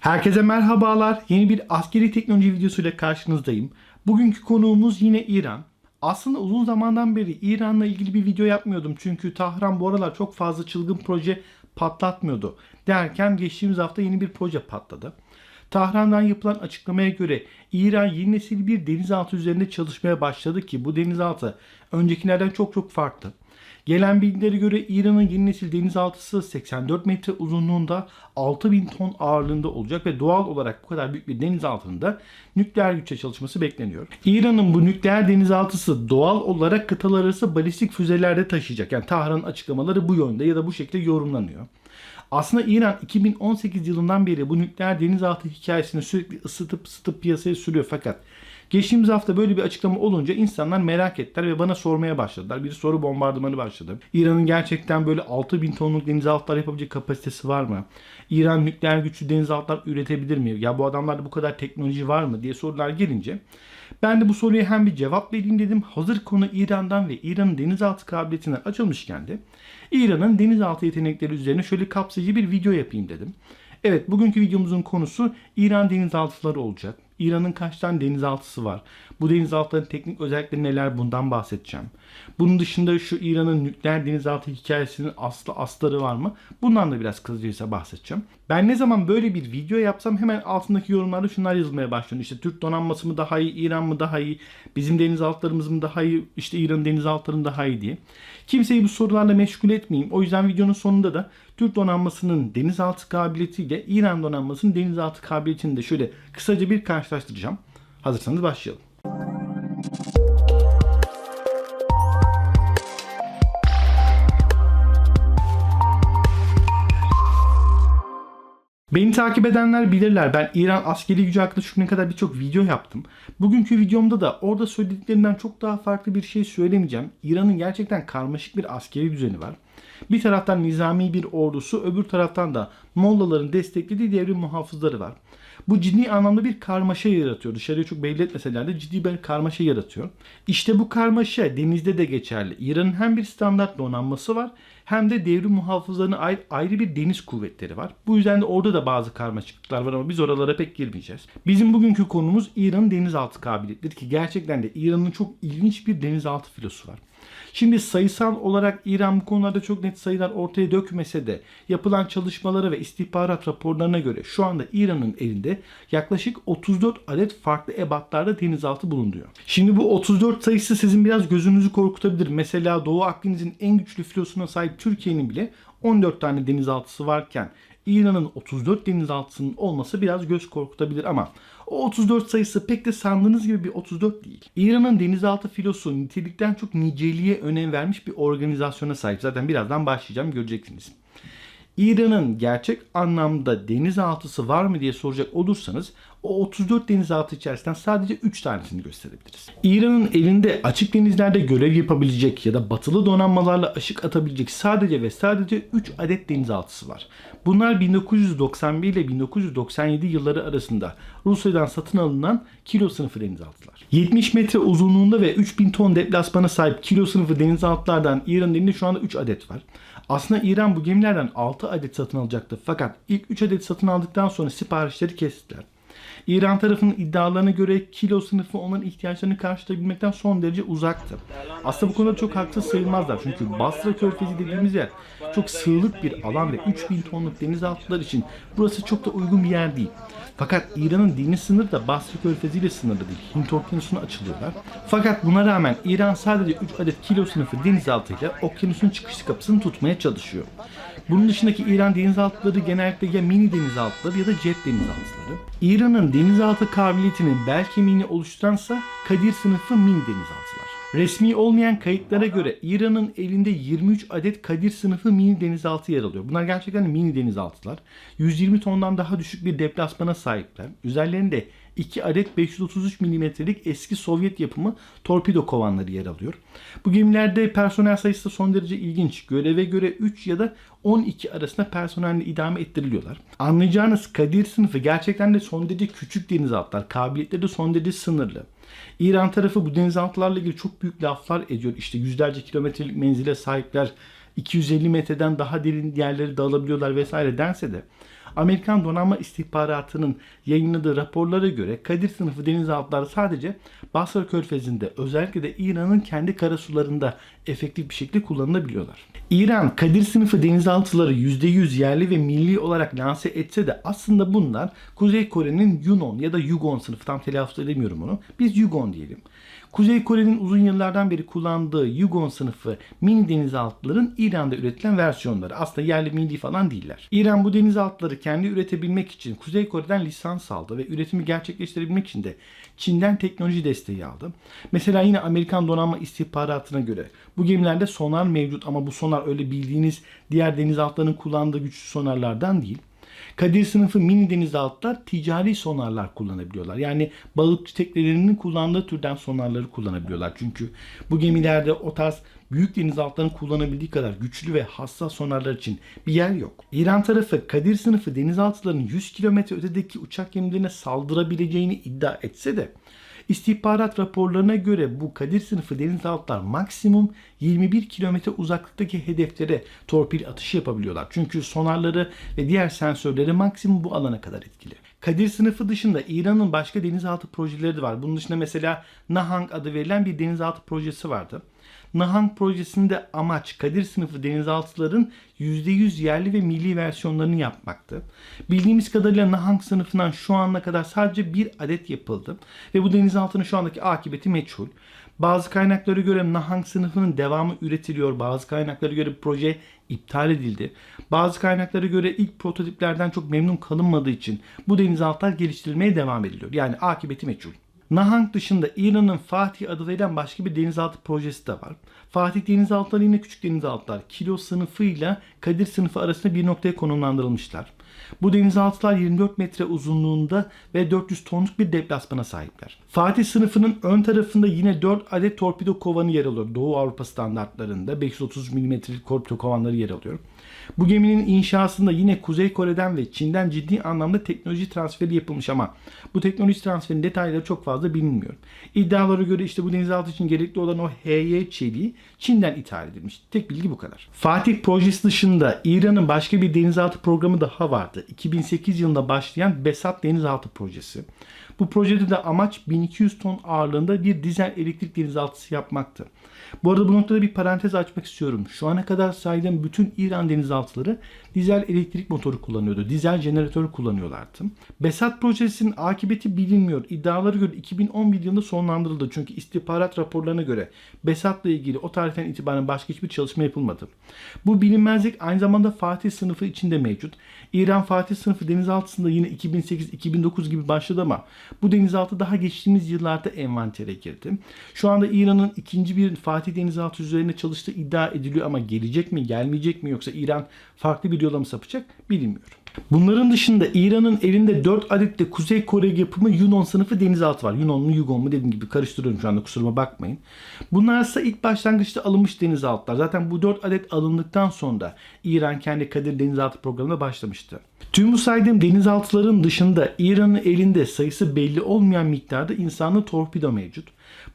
Herkese merhabalar. Yeni bir askeri teknoloji videosuyla karşınızdayım. Bugünkü konuğumuz yine İran. Aslında uzun zamandan beri İran'la ilgili bir video yapmıyordum. Çünkü Tahran bu aralar çok fazla çılgın proje patlatmıyordu. Derken geçtiğimiz hafta yeni bir proje patladı. Tahran'dan yapılan açıklamaya göre İran yeni nesil bir denizaltı üzerinde çalışmaya başladı ki bu denizaltı öncekilerden çok çok farklı. Gelen bilgilere göre İran'ın yeni nesil denizaltısı 84 metre uzunluğunda 6000 ton ağırlığında olacak ve doğal olarak bu kadar büyük bir denizaltında nükleer güçle çalışması bekleniyor. İran'ın bu nükleer denizaltısı doğal olarak kıtalar arası balistik füzelerde taşıyacak. Yani Tahran'ın açıklamaları bu yönde ya da bu şekilde yorumlanıyor. Aslında İran 2018 yılından beri bu nükleer denizaltı hikayesini sürekli ısıtıp ısıtıp piyasaya sürüyor fakat geçtiğimiz hafta böyle bir açıklama olunca insanlar merak ettiler ve bana sormaya başladılar. Bir soru bombardımanı başladı. İran'ın gerçekten böyle 6000 tonluk denizaltılar yapabilecek kapasitesi var mı? İran nükleer güçlü denizaltılar üretebilir mi? Ya bu adamlarda bu kadar teknoloji var mı diye sorular gelince ben de bu soruya hem bir cevap vereyim dedim. Hazır konu İran'dan ve İran'ın denizaltı kabiliyetinden açılmışken de İran'ın denizaltı yetenekleri üzerine şöyle kapsayıcı bir video yapayım dedim. Evet bugünkü videomuzun konusu İran denizaltıları olacak. İran'ın kaç tane denizaltısı var? Bu denizaltıların teknik özellikleri neler bundan bahsedeceğim. Bunun dışında şu İran'ın nükleer denizaltı hikayesinin aslı asları var mı? Bundan da biraz kısaca bahsedeceğim. Ben ne zaman böyle bir video yapsam hemen altındaki yorumlarda şunlar yazılmaya başlıyor. İşte Türk donanması mı daha iyi, İran mı daha iyi, bizim denizaltılarımız mı daha iyi, işte İran'ın denizaltılarının daha iyi diye. Kimseyi bu sorularla meşgul etmeyeyim. O yüzden videonun sonunda da Türk donanmasının denizaltı kabiliyetiyle İran donanmasının denizaltı kabiliyetini de şöyle kısaca bir karşılaştıracağım. Hazırsanız başlayalım. Beni takip edenler bilirler. Ben İran askeri gücü hakkında şu güne kadar birçok video yaptım. Bugünkü videomda da orada söylediklerimden çok daha farklı bir şey söylemeyeceğim. İran'ın gerçekten karmaşık bir askeri düzeni var. Bir taraftan nizami bir ordusu, öbür taraftan da Mollaların desteklediği devrim muhafızları var. Bu ciddi anlamda bir karmaşa yaratıyor. Dışarıya çok belli etmeseler de ciddi bir karmaşa yaratıyor. İşte bu karmaşa denizde de geçerli. İran'ın hem bir standart donanması var hem de devrim muhafızlarına ayrı, ayrı bir deniz kuvvetleri var. Bu yüzden de orada da bazı karmaşıklıklar var ama biz oralara pek girmeyeceğiz. Bizim bugünkü konumuz İran'ın denizaltı kabiliyetleri ki gerçekten de İran'ın çok ilginç bir denizaltı filosu var. Şimdi sayısal olarak İran bu konularda çok net sayılar ortaya dökmese de yapılan çalışmalara ve istihbarat raporlarına göre şu anda İran'ın elinde yaklaşık 34 adet farklı ebatlarda denizaltı bulunuyor. Şimdi bu 34 sayısı sizin biraz gözünüzü korkutabilir. Mesela Doğu Akdeniz'in en güçlü filosuna sahip Türkiye'nin bile 14 tane denizaltısı varken İran'ın 34 denizaltısının olması biraz göz korkutabilir ama o 34 sayısı pek de sandığınız gibi bir 34 değil. İran'ın denizaltı filosu nitelikten çok niceliğe önem vermiş bir organizasyona sahip. Zaten birazdan başlayacağım göreceksiniz. İran'ın gerçek anlamda denizaltısı var mı diye soracak olursanız o 34 denizaltı içerisinden sadece 3 tanesini gösterebiliriz. İran'ın elinde açık denizlerde görev yapabilecek ya da batılı donanmalarla ışık atabilecek sadece ve sadece 3 adet denizaltısı var. Bunlar 1991 ile 1997 yılları arasında Rusya'dan satın alınan kilo sınıfı denizaltılar. 70 metre uzunluğunda ve 3000 ton deplasmana sahip kilo sınıfı denizaltılardan İran'ın elinde şu anda 3 adet var. Aslında İran bu gemilerden 6 adet satın alacaktı fakat ilk 3 adet satın aldıktan sonra siparişleri kestiler. İran tarafının iddialarına göre kilo sınıfı onların ihtiyaçlarını karşılayabilmekten son derece uzaktı. Aslında bu konuda çok haksız sayılmazlar. Çünkü Basra Körfezi dediğimiz yer çok sığlık bir alan ve 3000 tonluk denizaltılar için burası çok da uygun bir yer değil. Fakat İran'ın deniz sınırı da Basra Körfezi ile sınırlı değil. Hint Okyanusu'na açılıyorlar. Fakat buna rağmen İran sadece 3 adet kilo sınıfı denizaltıyla okyanusun çıkış kapısını tutmaya çalışıyor. Bunun dışındaki İran denizaltıları genellikle ya mini denizaltıları ya da jet denizaltıları. İran'ın denizaltı kabiliyetini bel kemiğini oluşturansa Kadir sınıfı mini denizaltılar. Resmi olmayan kayıtlara göre İran'ın elinde 23 adet Kadir sınıfı mini denizaltı yer alıyor. Bunlar gerçekten mini denizaltılar. 120 tondan daha düşük bir deplasmana sahipler. Üzerlerinde 2 adet 533 milimetrelik eski Sovyet yapımı torpido kovanları yer alıyor. Bu gemilerde personel sayısı da son derece ilginç. Göreve göre 3 ya da 12 arasında personelle idame ettiriliyorlar. Anlayacağınız Kadir sınıfı gerçekten de son derece küçük denizaltılar. Kabiliyetleri de son derece sınırlı. İran tarafı bu denizaltılarla ilgili çok büyük laflar ediyor. İşte yüzlerce kilometrelik menzile sahipler, 250 metreden daha derin yerleri dalabiliyorlar vesaire dense de Amerikan donanma istihbaratının yayınladığı raporlara göre Kadir sınıfı denizaltıları sadece Basra Körfezi'nde özellikle de İran'ın kendi karasularında efektif bir şekilde kullanılabiliyorlar. İran Kadir sınıfı denizaltıları %100 yerli ve milli olarak lanse etse de aslında bunlar Kuzey Kore'nin Yunon ya da Yugon sınıfı tam telaffuz edemiyorum onu. Biz Yugon diyelim. Kuzey Kore'nin uzun yıllardan beri kullandığı Yugon sınıfı mini denizaltıların İran'da üretilen versiyonları. Aslında yerli milli falan değiller. İran bu denizaltıları kendi üretebilmek için Kuzey Kore'den lisans aldı ve üretimi gerçekleştirebilmek için de Çin'den teknoloji desteği aldı. Mesela yine Amerikan donanma istihbaratına göre bu gemilerde sonar mevcut ama bu sonar öyle bildiğiniz diğer denizaltıların kullandığı güçlü sonarlardan değil. Kadir sınıfı mini denizaltılar ticari sonarlar kullanabiliyorlar. Yani balıkçı teknelerinin kullandığı türden sonarları kullanabiliyorlar. Çünkü bu gemilerde o tarz büyük denizaltıların kullanabildiği kadar güçlü ve hassas sonarlar için bir yer yok. İran tarafı Kadir sınıfı denizaltıların 100 kilometre ötedeki uçak gemilerine saldırabileceğini iddia etse de İstihbarat raporlarına göre bu Kadir sınıfı denizaltılar maksimum 21 kilometre uzaklıktaki hedeflere torpil atışı yapabiliyorlar. Çünkü sonarları ve diğer sensörleri maksimum bu alana kadar etkili. Kadir sınıfı dışında İran'ın başka denizaltı projeleri de var. Bunun dışında mesela Nahang adı verilen bir denizaltı projesi vardı. Nahang projesinde amaç Kadir sınıfı denizaltıların %100 yerli ve milli versiyonlarını yapmaktı. Bildiğimiz kadarıyla Nahang sınıfından şu ana kadar sadece bir adet yapıldı ve bu denizaltının şu andaki akıbeti meçhul. Bazı kaynaklara göre Nahang sınıfının devamı üretiliyor. Bazı kaynaklara göre proje iptal edildi. Bazı kaynaklara göre ilk prototiplerden çok memnun kalınmadığı için bu denizaltılar geliştirilmeye devam ediliyor. Yani akıbeti meçhul. Nahang dışında İran'ın Fatih adı verilen başka bir denizaltı projesi de var. Fatih denizaltıları yine küçük denizaltılar. Kilo sınıfıyla Kadir sınıfı arasında bir noktaya konumlandırılmışlar. Bu denizaltılar 24 metre uzunluğunda ve 400 tonluk bir deplasmana sahipler. Fatih sınıfının ön tarafında yine 4 adet torpido kovanı yer alıyor. Doğu Avrupa standartlarında 530 mm'lik torpido kovanları yer alıyor. Bu geminin inşasında yine Kuzey Kore'den ve Çin'den ciddi anlamda teknoloji transferi yapılmış ama bu teknoloji transferinin detayları çok fazla bilinmiyor. İddialara göre işte bu denizaltı için gerekli olan o HY çeliği Çin'den ithal edilmiş. Tek bilgi bu kadar. Fatih projesi dışında İran'ın başka bir denizaltı programı daha vardı. 2008 yılında başlayan Besat denizaltı projesi. Bu projede de amaç 1200 ton ağırlığında bir dizel elektrik denizaltısı yapmaktı. Bu arada bu noktada bir parantez açmak istiyorum. Şu ana kadar saydığım bütün İran denizaltıları dizel elektrik motoru kullanıyordu. Dizel jeneratörü kullanıyorlardı. Besat projesinin akıbeti bilinmiyor. İddialara göre 2011 yılında sonlandırıldı. Çünkü istihbarat raporlarına göre Besat'la ilgili o tarihten itibaren başka hiçbir çalışma yapılmadı. Bu bilinmezlik aynı zamanda Fatih sınıfı içinde mevcut. İran Fatih sınıfı denizaltısında yine 2008-2009 gibi başladı ama bu denizaltı daha geçtiğimiz yıllarda envantere girdi. Şu anda İran'ın ikinci bir Fatih denizaltı üzerine çalıştığı iddia ediliyor ama gelecek mi gelmeyecek mi yoksa İran farklı bir yola mı sapacak bilinmiyor. Bunların dışında İran'ın elinde 4 adet de Kuzey Kore yapımı Yunon sınıfı denizaltı var. Yunon mu Yugon mu dediğim gibi karıştırıyorum şu anda kusuruma bakmayın. Bunlar ise ilk başlangıçta alınmış denizaltılar. Zaten bu 4 adet alındıktan sonra İran kendi Kadir denizaltı programına başlamıştı. Tüm bu saydığım denizaltıların dışında İran'ın elinde sayısı belli olmayan miktarda insanlı torpido mevcut.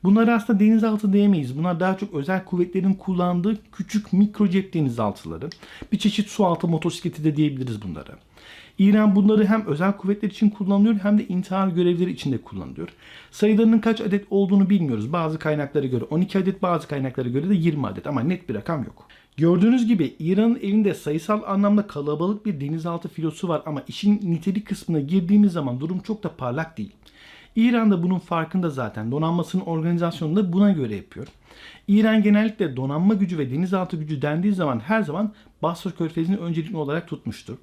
Bunlar aslında denizaltı diyemeyiz. Bunlar daha çok özel kuvvetlerin kullandığı küçük mikro cep denizaltıları. Bir çeşit su altı motosikleti de diyebiliriz bunlara. İran bunları hem özel kuvvetler için kullanıyor hem de intihar görevleri için de kullanılıyor. Sayılarının kaç adet olduğunu bilmiyoruz. Bazı kaynaklara göre 12 adet, bazı kaynaklara göre de 20 adet ama net bir rakam yok. Gördüğünüz gibi İran'ın elinde sayısal anlamda kalabalık bir denizaltı filosu var ama işin nitelik kısmına girdiğimiz zaman durum çok da parlak değil. İran da bunun farkında zaten. Donanmasının organizasyonunu da buna göre yapıyor. İran genellikle donanma gücü ve denizaltı gücü dendiği zaman her zaman Basra Körfezi'ni öncelikli olarak tutmuştur.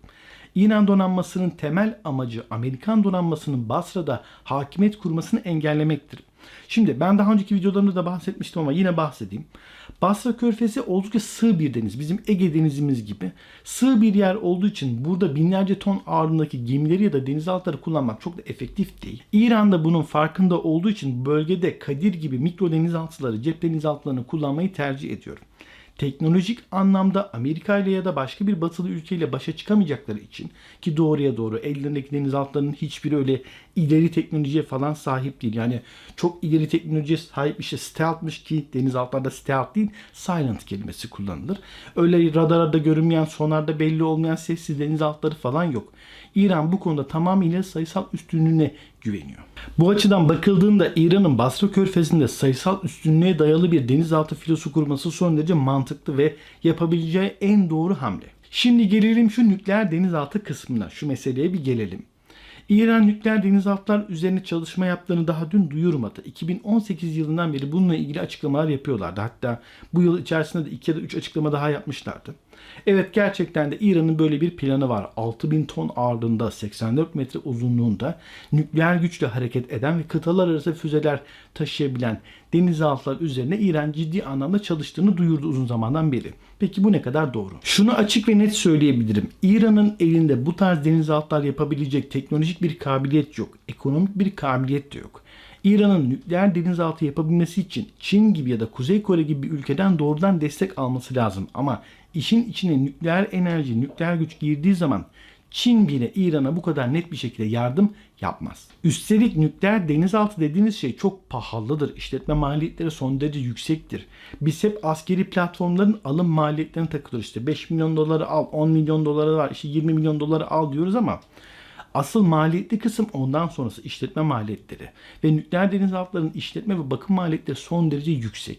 İran donanmasının temel amacı Amerikan donanmasının Basra'da hakimiyet kurmasını engellemektir. Şimdi ben daha önceki videolarımda da bahsetmiştim ama yine bahsedeyim. Basra Körfezi oldukça sığ bir deniz. Bizim Ege denizimiz gibi. Sığ bir yer olduğu için burada binlerce ton ağırlığındaki gemileri ya da denizaltıları kullanmak çok da efektif değil. İran da bunun farkında olduğu için bölgede Kadir gibi mikro denizaltıları, cep denizaltılarını kullanmayı tercih ediyor. teknolojik anlamda Amerika ile ya da başka bir batılı ülkeyle başa çıkamayacakları için ki doğruya doğru ellerindeki denizaltıların hiçbiri öyle ileri teknolojiye falan sahip değil. Yani çok ileri teknolojiye sahip işte stealth'mış ki denizaltılarda stealth değil silent kelimesi kullanılır. Öyle radarda görünmeyen sonarda belli olmayan sessiz denizaltıları falan yok. İran bu konuda tamamıyla sayısal üstünlüğüne güveniyor. Bu açıdan bakıldığında İran'ın Basra Körfezi'nde sayısal üstünlüğe dayalı bir denizaltı filosu kurması son derece mantıklı ve yapabileceği en doğru hamle. Şimdi gelelim şu nükleer denizaltı kısmına. Şu meseleye bir gelelim. İran nükleer denizaltılar üzerine çalışma yaptığını daha dün duyurmadı. 2018 yılından beri bununla ilgili açıklamalar yapıyorlardı. Hatta bu yıl içerisinde de 2 ya da 3 açıklama daha yapmışlardı. Evet gerçekten de İran'ın böyle bir planı var. 6000 ton ağırlığında 84 metre uzunluğunda nükleer güçle hareket eden ve kıtalar arası füzeler taşıyabilen denizaltılar üzerine İran ciddi anlamda çalıştığını duyurdu uzun zamandan beri. Peki bu ne kadar doğru? Şunu açık ve net söyleyebilirim. İran'ın elinde bu tarz denizaltılar yapabilecek teknolojik bir kabiliyet yok. Ekonomik bir kabiliyet de yok. İran'ın nükleer denizaltı yapabilmesi için Çin gibi ya da Kuzey Kore gibi bir ülkeden doğrudan destek alması lazım. Ama işin içine nükleer enerji, nükleer güç girdiği zaman Çin bile İran'a bu kadar net bir şekilde yardım yapmaz. Üstelik nükleer denizaltı dediğiniz şey çok pahalıdır. İşletme maliyetleri son derece yüksektir. Biz hep askeri platformların alım maliyetlerine takılıyoruz. İşte 5 milyon doları al, 10 milyon doları var, işte 20 milyon doları al diyoruz ama Asıl maliyetli kısım ondan sonrası işletme maliyetleri. Ve nükleer denizaltıların işletme ve bakım maliyetleri son derece yüksek.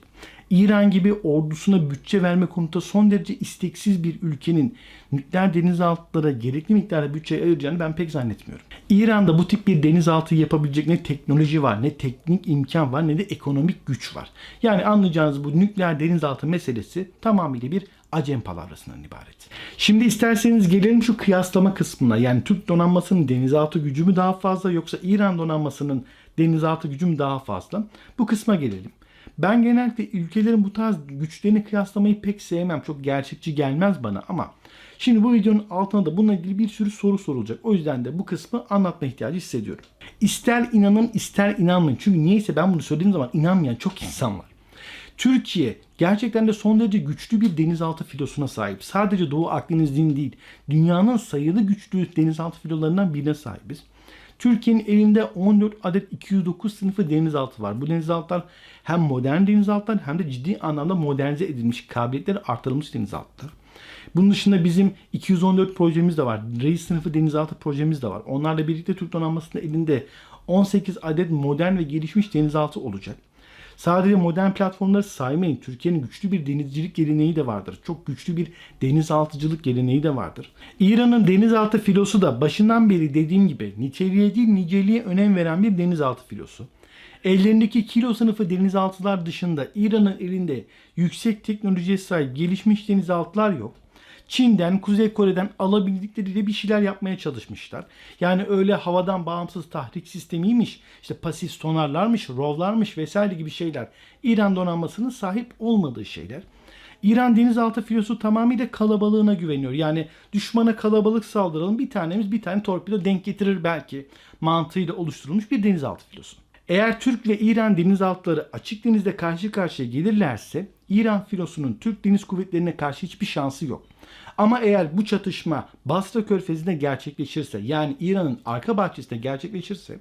İran gibi ordusuna bütçe verme konusunda son derece isteksiz bir ülkenin nükleer denizaltılara gerekli miktarda bütçe ayıracağını ben pek zannetmiyorum. İran'da bu tip bir denizaltı yapabilecek ne teknoloji var, ne teknik imkan var, ne de ekonomik güç var. Yani anlayacağınız bu nükleer denizaltı meselesi tamamıyla bir acem palavrasından ibaret. Şimdi isterseniz gelelim şu kıyaslama kısmına. Yani Türk donanmasının denizaltı gücü mü daha fazla yoksa İran donanmasının denizaltı gücü mü daha fazla? Bu kısma gelelim. Ben genellikle ülkelerin bu tarz güçlerini kıyaslamayı pek sevmem. Çok gerçekçi gelmez bana ama şimdi bu videonun altına da bununla ilgili bir sürü soru sorulacak. O yüzden de bu kısmı anlatma ihtiyacı hissediyorum. İster inanın ister inanmayın. Çünkü niyeyse ben bunu söylediğim zaman inanmayan çok insan var. Türkiye gerçekten de son derece güçlü bir denizaltı filosuna sahip. Sadece Doğu Akdeniz'in değil, dünyanın sayılı güçlü denizaltı filolarından birine sahibiz. Türkiye'nin elinde 14 adet 209 sınıfı denizaltı var. Bu denizaltılar hem modern denizaltılar hem de ciddi anlamda modernize edilmiş, kabiliyetleri artırılmış denizaltılar. Bunun dışında bizim 214 projemiz de var. Reis sınıfı denizaltı projemiz de var. Onlarla birlikte Türk donanmasının elinde 18 adet modern ve gelişmiş denizaltı olacak. Sadece modern platformları saymayın. Türkiye'nin güçlü bir denizcilik geleneği de vardır. Çok güçlü bir denizaltıcılık geleneği de vardır. İran'ın denizaltı filosu da başından beri dediğim gibi niteliğe değil niceliğe önem veren bir denizaltı filosu. Ellerindeki kilo sınıfı denizaltılar dışında İran'ın elinde yüksek teknolojiye sahip gelişmiş denizaltılar yok. Çin'den, Kuzey Kore'den alabildikleriyle bir şeyler yapmaya çalışmışlar. Yani öyle havadan bağımsız tahrik sistemiymiş, işte pasif sonarlarmış, rovlarmış vesaire gibi şeyler. İran donanmasının sahip olmadığı şeyler. İran denizaltı filosu tamamıyla kalabalığına güveniyor. Yani düşmana kalabalık saldıralım bir tanemiz bir tane torpido denk getirir belki mantığıyla oluşturulmuş bir denizaltı filosu. Eğer Türk ile İran denizaltıları açık denizde karşı karşıya gelirlerse İran filosunun Türk Deniz Kuvvetleri'ne karşı hiçbir şansı yok. Ama eğer bu çatışma Basra Körfezi'nde gerçekleşirse yani İran'ın arka bahçesinde gerçekleşirse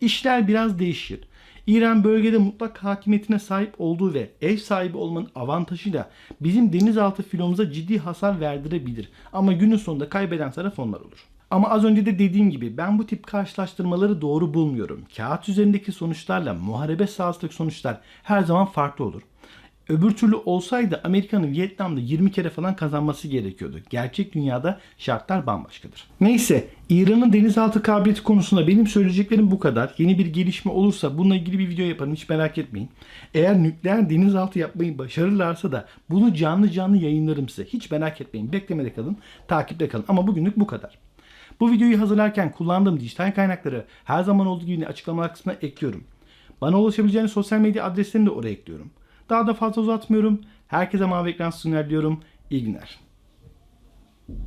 işler biraz değişir. İran bölgede mutlak hakimiyetine sahip olduğu ve ev sahibi olmanın avantajıyla bizim denizaltı filomuza ciddi hasar verdirebilir. Ama günün sonunda kaybeden taraf onlar olur. Ama az önce de dediğim gibi ben bu tip karşılaştırmaları doğru bulmuyorum. Kağıt üzerindeki sonuçlarla muharebe sahasındaki sonuçlar her zaman farklı olur. Öbür türlü olsaydı Amerika'nın Vietnam'da 20 kere falan kazanması gerekiyordu. Gerçek dünyada şartlar bambaşkadır. Neyse İran'ın denizaltı kabiliyeti konusunda benim söyleyeceklerim bu kadar. Yeni bir gelişme olursa bununla ilgili bir video yaparım hiç merak etmeyin. Eğer nükleer denizaltı yapmayı başarırlarsa da bunu canlı canlı yayınlarım size. Hiç merak etmeyin. Beklemede kalın, takipte kalın. Ama bugünlük bu kadar. Bu videoyu hazırlarken kullandığım dijital kaynakları her zaman olduğu gibi açıklamalar kısmına ekliyorum. Bana ulaşabileceğiniz sosyal medya adreslerini de oraya ekliyorum. Daha da fazla uzatmıyorum. Herkese mavi ekran sunlar diyorum. İyi günler.